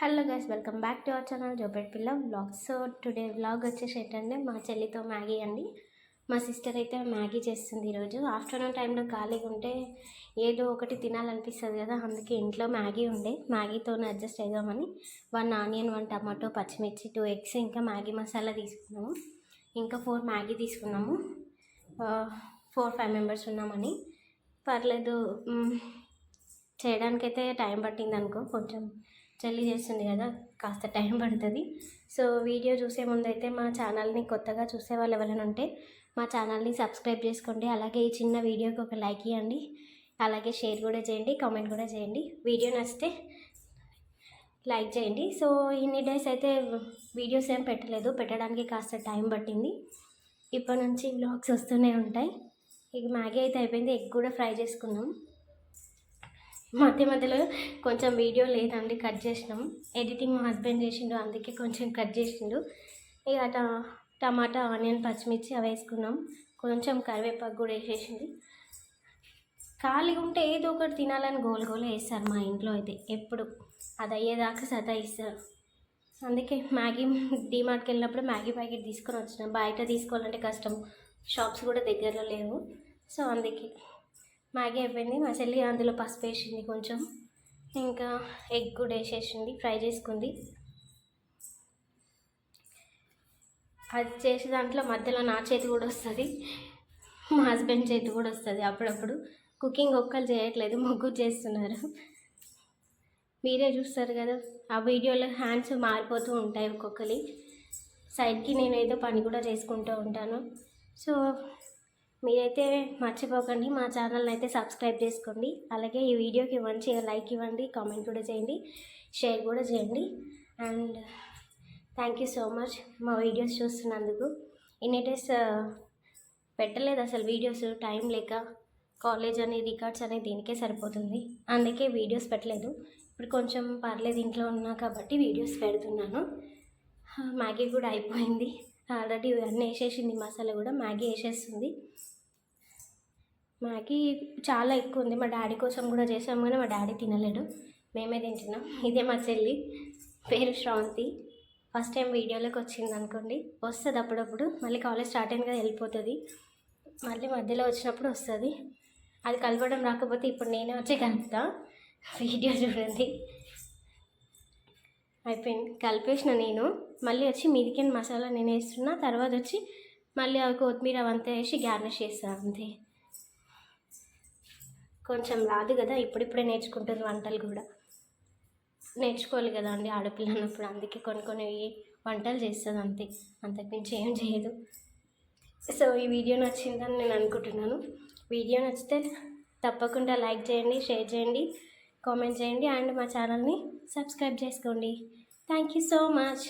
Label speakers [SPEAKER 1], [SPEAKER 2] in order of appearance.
[SPEAKER 1] Hello guys welcome back to our channel జోబెట్ పిల్ల vlog so today vlog వచ్చేసి ఏంటంటే మా చెల్లితో మ్యాగీ అండి. మా సిస్టర్ అయితే మ్యాగీ చేస్తుంది ఈరోజు. ఆఫ్టర్నూన్ టైంలో ఖాళీగా ఉంటే ఏదో ఒకటి తినాలనిపిస్తుంది కదా అందుకే ఇంట్లో మ్యాగీ ఉండే. మ్యాగీతో అడ్జస్ట్ అవుదామని వన్ ఆనియన్ వన్ టమాటో పచ్చిమిర్చి టూ ఎగ్స్ ఇంకా మ్యాగీ మసాలా తీసుకున్నాము. ఇంకా ఫోర్ మ్యాగీ తీసుకున్నాము. ఫోర్ ఫైవ్ మెంబర్స్ ఉన్నామని. పర్లేదు చేయడానికైతే టైం పట్టింది అనుకో కొంచెం చెల్లి చేస్తుంది కదా కాస్త టైం పడుతుంది. సో వీడియో చూసే ముందు అయితే మా ఛానల్ని కొత్తగా చూసే వాళ్ళు ఎవరైనా ఉంటే మా ఛానల్ని సబ్స్క్రైబ్ చేసుకోండి. అలాగే ఈ చిన్న వీడియోకి ఒక లైక్ ఇవ్వండి. అలాగే షేర్ కూడా చేయండి కామెంట్ కూడా చేయండి. వీడియో నచ్చితే లైక్ చేయండి. సో ఇన్ని డేస్ అయితే వీడియోస్ ఏం పెట్టలేదు. పెట్టడానికి కాస్త టైం పట్టింది. ఇప్పటి నుంచి వ్లాగ్స్ వస్తూనే ఉంటాయి. ఇక మ్యాగీ అయితే అయిపోయింది. ఎగ్ కూడా ఫ్రై చేసుకున్నాం మధ్య మధ్యలో కొంచెం వీడియో లేదండి కట్ చేసినాం. ఎడిటింగ్ మా హస్బెండ్ చేసిండు అందుకే కొంచెం కట్ చేసిండు. ఇక టమాటా ఆనియన్ పచ్చిమిర్చి అవి వేసుకున్నాం. కొంచెం కరివేపాకు కూడా వేసేసింది ఖాళీగా ఉంటే ఏదో ఒకటి తినాలని గోలు గోలు వేస్తారు మా ఇంట్లో అయితే ఎప్పుడు. అది అయ్యేదాకా సతాయిస్తారు. అందుకే మ్యాగీ డీమార్ట్కి వెళ్ళినప్పుడు మ్యాగీ ప్యాకెట్ తీసుకొని వచ్చినాం. బయట తీసుకోవాలంటే కష్టం. షాప్స్ కూడా దగ్గరలో లేవు. సో అందుకే మ్యాగీ అయిపోయింది. మా చెల్లి అందులో పసుపు వేసింది కొంచెం. ఇంకా ఎగ్ కూడా వేసేసింది. ఫ్రై చేసుకుంది. అది చేసే దాంట్లో మధ్యలో నా చేతి కూడా వస్తుంది. మా హస్బెండ్ చేతి కూడా వస్తుంది అప్పుడప్పుడు. కుకింగ్ ఒక్కరు చేయట్లేదు ముగ్గురు చేస్తున్నారు. మీరే చూస్తారు కదా ఆ వీడియోలో హ్యాండ్స్ మారిపోతూ ఉంటాయి ఒక్కొక్కరి. సైడ్కి నేను ఏదో పని కూడా చేసుకుంటూ ఉంటాను. సో మీరైతే మర్చిపోకండి మా ఛానల్ని అయితే సబ్స్క్రైబ్ చేసుకోండి. అలాగే ఈ వీడియోకి ఇవ్వండి లైక్ ఇవ్వండి కామెంట్ కూడా చేయండి షేర్ కూడా చేయండి. And thank you so much మా వీడియోస్ చూస్తున్నందుకు. ఇన్ని డేస్ పెట్టలేదు అసలు వీడియోస్ టైం లేక కాలేజ్ అని రికార్డ్స్ అనేది దీనికే సరిపోతుంది. అందుకే వీడియోస్ పెట్టలేదు. ఇప్పుడు కొంచెం పర్లేదు ఇంట్లో ఉన్నా కాబట్టి వీడియోస్ పెడుతున్నాను. మ్యాగీ కూడా అయిపోయింది. ఆల్రెడీ అన్నీ వేసేసింది మసాలా కూడా మ్యాగీ వేసేస్తుంది. మాకి చాలా ఎక్కువ ఉంది. మా డాడీ కోసం కూడా చేసాము కానీ మా డాడీ తినలేడు. మేమే తింటున్నాం. ఇదే మా చెల్లి. పేరు శ్రావంతి. ఫస్ట్ టైం వీడియోలోకి వచ్చింది అనుకోండి. వస్తుంది అప్పుడప్పుడు. మళ్ళీ కాలేజ్ స్టార్ట్ అయింది కదా వెళ్ళిపోతుంది. మళ్ళీ మధ్యలో వచ్చినప్పుడు వస్తుంది. అది కలపడం రాకపోతే ఇప్పుడు నేనే వచ్చి కలుపుతా. వీడియో చూడండి. అయిపోయింది. కలిపేసిన నేను. మళ్ళీ వచ్చి మీదికి మసాలా నేను వేస్తున్నా. తర్వాత వచ్చి మళ్ళీ అవి కొత్తిమీర అవంతా వేసి గార్నిష్ చేస్తాను అంతే. కొంచెం రాదు కదా ఇప్పుడిప్పుడే నేర్చుకుంటుంది వంటలు కూడా. నేర్చుకోవాలి కదా అండి ఆడపిల్ల అన్నప్పుడు అందుకే కొన్ని కొన్ని వంటలు చేస్తుంది అంతే. అంతకుమించి ఏం చేయదు. సో ఈ వీడియో నచ్చిందని నేను అనుకుంటున్నాను. వీడియో నచ్చితే తప్పకుండా లైక్ చేయండి షేర్ చేయండి కామెంట్ చేయండి అండ్ మా ఛానల్ని సబ్స్క్రైబ్ చేసుకోండి. Thank you so much.